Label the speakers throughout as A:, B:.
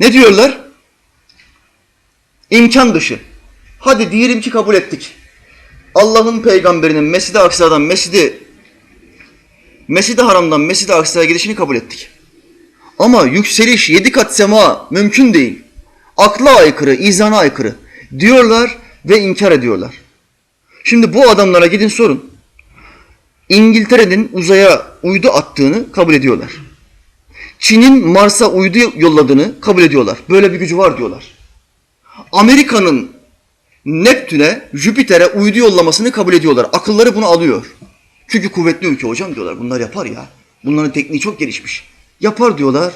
A: Ne diyorlar? İmkan dışı. Hadi diyelim ki kabul ettik. Allah'ın peygamberinin Mescid-i Aksa'dan Mescid-i Mescid-i Haram'dan Mescid-i Aksa'ya gidişini kabul ettik. Ama yükseliş yedi kat sema mümkün değil. Akla aykırı, izana aykırı diyorlar ve inkar ediyorlar. Şimdi bu adamlara gidin sorun. İngiltere'nin uzaya uydu attığını kabul ediyorlar. Çin'in Mars'a uydu yolladığını kabul ediyorlar. Böyle bir gücü var diyorlar. Amerika'nın Neptün'e, Jüpiter'e uydu yollamasını kabul ediyorlar. Akılları bunu alıyor. Çünkü kuvvetli ülke hocam diyorlar. Bunlar yapar ya. Bunların tekniği çok gelişmiş. Yapar diyorlar.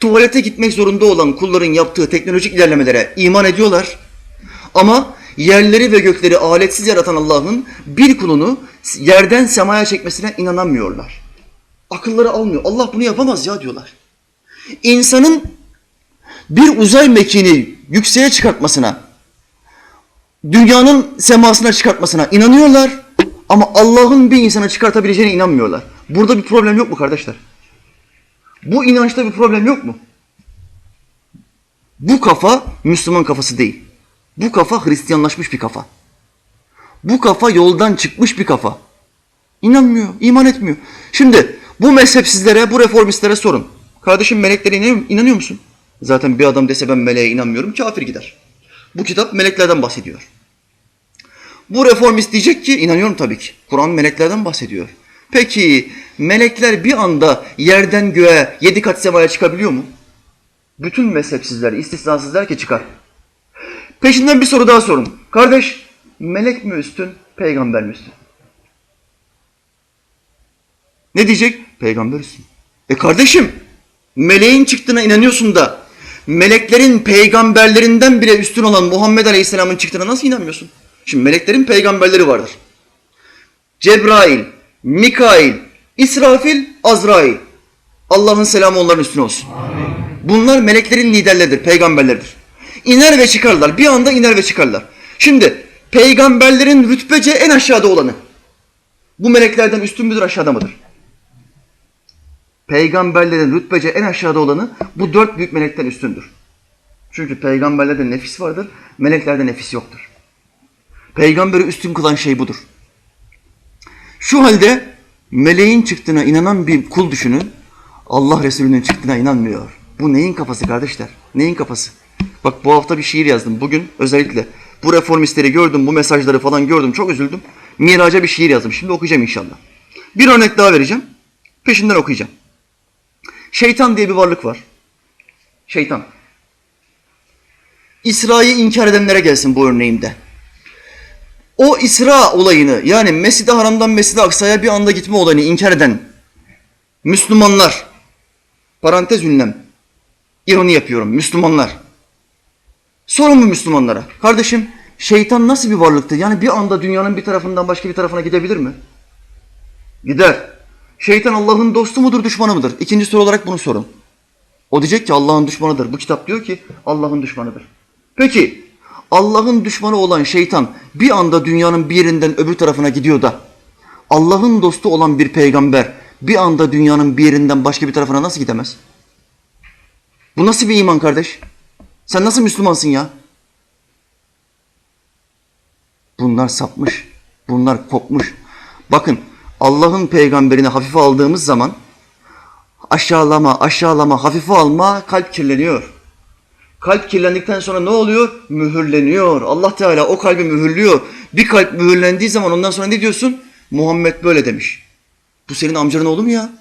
A: Tuvalete gitmek zorunda olan kulların yaptığı teknolojik ilerlemelere iman ediyorlar. Ama yerleri ve gökleri aletsiz yaratan Allah'ın bir kulunu yerden semaya çekmesine inanamıyorlar. Akılları almıyor. Allah bunu yapamaz ya diyorlar. İnsanın bir uzay mekiğini yükseğe çıkartmasına, dünyanın semasına çıkartmasına inanıyorlar ama Allah'ın bir insana çıkartabileceğine inanmıyorlar. Burada bir problem yok mu kardeşler? Bu inançta bir problem yok mu? Bu kafa Müslüman kafası değil. Bu kafa Hristiyanlaşmış bir kafa. Bu kafa yoldan çıkmış bir kafa. İnanmıyor, iman etmiyor. Şimdi bu mezhepsizlere, bu reformistlere sorun. Kardeşim meleklere inanıyor, musun? Zaten bir adam dese ben meleğe inanmıyorum, kafir gider. Bu kitap meleklerden bahsediyor. Bu reformist diyecek ki inanıyorum tabii ki. Kur'an meleklerden bahsediyor. Peki melekler bir anda yerden göğe yedi kat semaya çıkabiliyor mu? Bütün mezhepsizler, istisnasız der ki çıkar. Peşinden bir soru daha sorun. Kardeş, melek mi üstün, peygamber mi üstün? Ne diyecek? Peygamber üstün. E kardeşim, meleğin çıktığına inanıyorsun da meleklerin peygamberlerinden bile üstün olan Muhammed Aleyhisselam'ın çıktığına nasıl inanmıyorsun? Şimdi meleklerin peygamberleri vardır. Cebrail, Mikail, İsrafil, Azrail. Allah'ın selamı onların üstüne olsun. Bunlar meleklerin liderleridir, peygamberleridir. İner ve çıkarlar. Bir anda iner ve çıkarlar. Şimdi peygamberlerin rütbece en aşağıda olanı. Bu meleklerden üstün müdür aşağıda mıdır? Peygamberlerin rütbece en aşağıda olanı bu dört büyük melekten üstündür. Çünkü peygamberlerde nefis vardır, meleklerde nefis yoktur. Peygamberi üstün kılan şey budur. Şu halde meleğin çıktığına inanan bir kul düşünün. Allah Resulü'nün çıktığına inanmıyor. Bu neyin kafası kardeşler? Neyin kafası? Bak bu hafta bir şiir yazdım. Bugün özellikle bu reformistleri gördüm, bu mesajları falan gördüm. Çok üzüldüm. Miraca bir şiir yazdım. Şimdi okuyacağım inşallah. Bir örnek daha vereceğim. Peşinden okuyacağım. Şeytan diye bir varlık var. Şeytan. İsra'yı inkar edenlere gelsin bu örneğimde. O İsra olayını yani Mescid-i Haram'dan Mescid-i Aksa'ya bir anda gitme olayını inkar eden Müslümanlar, parantez ünlem, ironi yapıyorum, Müslümanlar. Sorun mu Müslümanlara? Kardeşim şeytan nasıl bir varlıktır? Yani bir anda dünyanın bir tarafından başka bir tarafına gidebilir mi? Gider. Şeytan Allah'ın dostu mudur, düşmanı mıdır? İkinci soru olarak bunu sorun. O diyecek ki Allah'ın düşmanıdır. Bu kitap diyor ki Allah'ın düşmanıdır. Peki Allah'ın düşmanı olan şeytan bir anda dünyanın bir yerinden öbür tarafına gidiyor da Allah'ın dostu olan bir peygamber bir anda dünyanın bir yerinden başka bir tarafına nasıl gidemez? Bu nasıl bir iman kardeş? Sen nasıl Müslümansın ya? Bunlar sapmış. Bunlar kopmuş. Bakın Allah'ın peygamberini hafife aldığımız zaman aşağılama, aşağılama, hafife alma kalp kirleniyor. Kalp kirlendikten sonra ne oluyor? Mühürleniyor. Allah Teala o kalbi mühürlüyor. Bir kalp mühürlendiği zaman ondan sonra ne diyorsun? Muhammed böyle demiş. Bu senin amcanın oğlu mu ya?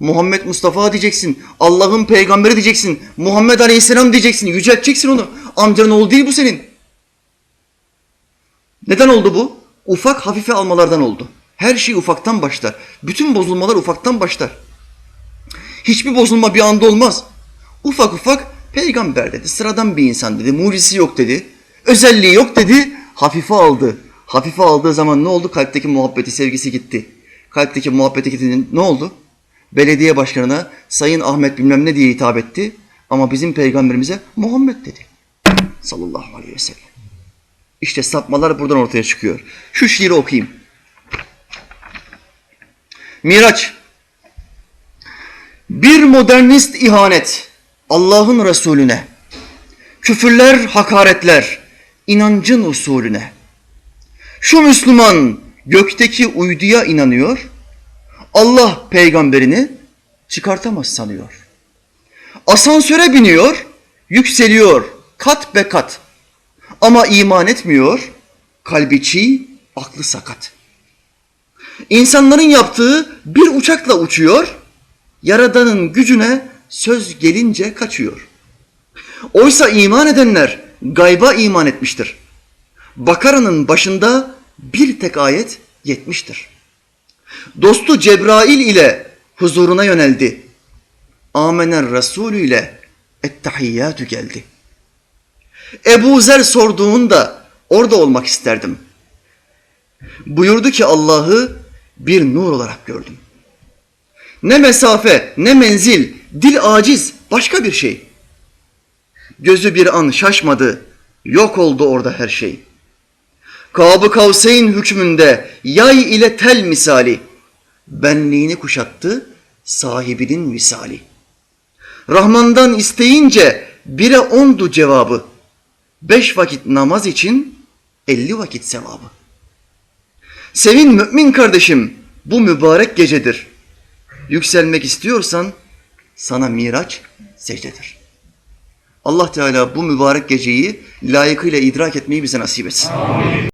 A: Muhammed Mustafa diyeceksin. Allah'ın peygamberi diyeceksin. Muhammed Aleyhisselam diyeceksin. Yücelteceksin onu. Amcanın oğlu değil bu senin. Neden oldu bu? Ufak hafife almalardan oldu. Her şey ufaktan başlar. Bütün bozulmalar ufaktan başlar. Hiçbir bozulma bir anda olmaz. Ufak ufak peygamber dedi. Sıradan bir insan dedi. Mucizesi yok dedi. Özelliği yok dedi. Hafife aldı. Hafife aldığı zaman ne oldu? Kalpteki muhabbeti, sevgisi gitti. Kalpteki muhabbeti gitti. Ne oldu? Belediye başkanına Sayın Ahmet bilmem ne diye hitap etti. Ama bizim peygamberimize Muhammed dedi. Sallallahu aleyhi ve sellem. İşte sapmalar buradan ortaya çıkıyor. Şu şiiri okuyayım. Miraç. Bir modernist ihanet. Allah'ın Resulüne, küfürler, hakaretler, inancın usulüne. Şu Müslüman gökteki uyduya inanıyor, Allah peygamberini çıkartamaz sanıyor. Asansöre biniyor, yükseliyor kat be kat. Ama iman etmiyor, kalbi çiğ, aklı sakat. İnsanların yaptığı bir uçakla uçuyor, Yaradan'ın gücüne söz gelince kaçıyor. Oysa iman edenler gayba iman etmiştir. Bakara'nın başında bir tek ayet yetmiştir. Dostu Cebrail ile huzuruna yöneldi. Amener Resulü ile ettehiyyatü geldi. Ebu Zer sorduğunda orada olmak isterdim. Buyurdu ki Allah'ı bir nur olarak gördüm. Ne mesafe, ne menzil, dil aciz, başka bir şey. Gözü bir an şaşmadı, yok oldu orada her şey. Kab-ı Kavseyn hükmünde yay ile tel misali, benliğini kuşattı sahibinin misali. Rahman'dan isteyince bire ondu cevabı. Beş vakit namaz için elli vakit sevabı. Sevin mümin kardeşim bu mübarek gecedir. Yükselmek istiyorsan sana miraç secdedir. Allah Teala bu mübarek geceyi layıkıyla idrak etmeyi bize nasip etsin.